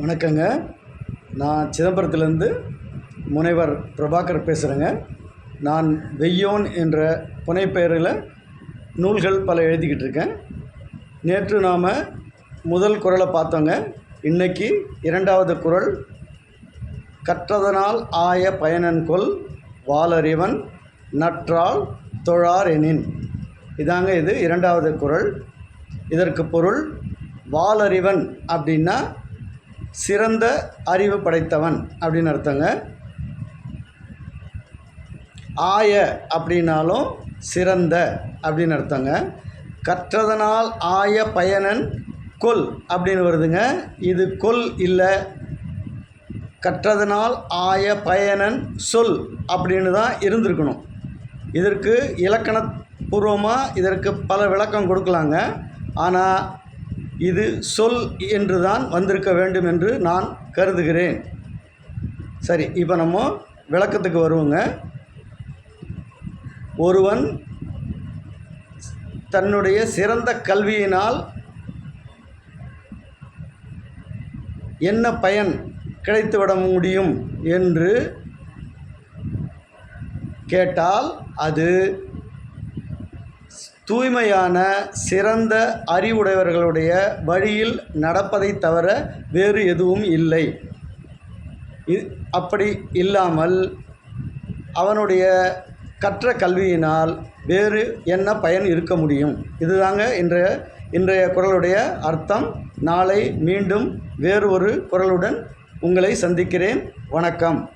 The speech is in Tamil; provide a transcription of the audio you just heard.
வணக்கங்க. நான் சிதம்பரத்துலேருந்து முனைவர் பிரபாகர் பேசுகிறேங்க நான் வெய்யோன் என்ற புனைப்பெயரில் நூல்கள் பல எழுதிக்கிட்டு இருக்கேன். நேற்று நாம் முதல் குறளை பார்த்தோங்க. இன்னைக்கு இரண்டாவது குறள் கற்றதனால் ஆய பயனன்கொல் வாலறிவன் நற்றால் தொழார் எனின். இதாங்க இது இரண்டாவது குறள் இதற்கு பொருள் வாலறிவன் அப்படின்னா சிறந்த அறிவு படைத்தவன் அப்படின்னு அர்த்தங்க. ஆய அப்படின்னாலும் சிறந்த அப்படின்னு அர்த்தங்க. கற்றதனால் ஆய பயனன் கொல் அப்படின்னு வருதுங்க. இது கொல் இல்லை. கற்றதனால் ஆய பயனன் சொல் அப்படின்னு தான் இருந்திருக்கணும். இதற்கு இலக்கணபூர்வமாக இதற்கு பல விளக்கம் கொடுக்கலாங்க. ஆனால் இது சொல் என்று தான் வந்திருக்க வேண்டும் என்று நான் கருதுகிறேன். சரி இப்போ நம்ம விளக்கத்துக்கு வருவோங்க. ஒருவன் தன்னுடைய சிறந்த கல்வியினால் என்ன பயன் கிடைத்துவிட முடியும் என்று கேட்டால் அது தூய்மையான சிறந்த அறிவுடையவர்களுடைய வழியில் நடப்பதை தவிர வேறு எதுவும் இல்லை. இ அப்படி இல்லாமல் அவனுடைய கற்ற கல்வியினால் வேறு என்ன பயன் இருக்க முடியும்? இதுதாங்க இன்றைய இன்றைய குரலுடைய அர்த்தம். நாளை மீண்டும் வேறு ஒரு குரலுடன் உங்களை சந்திக்கிறேன். வணக்கம்.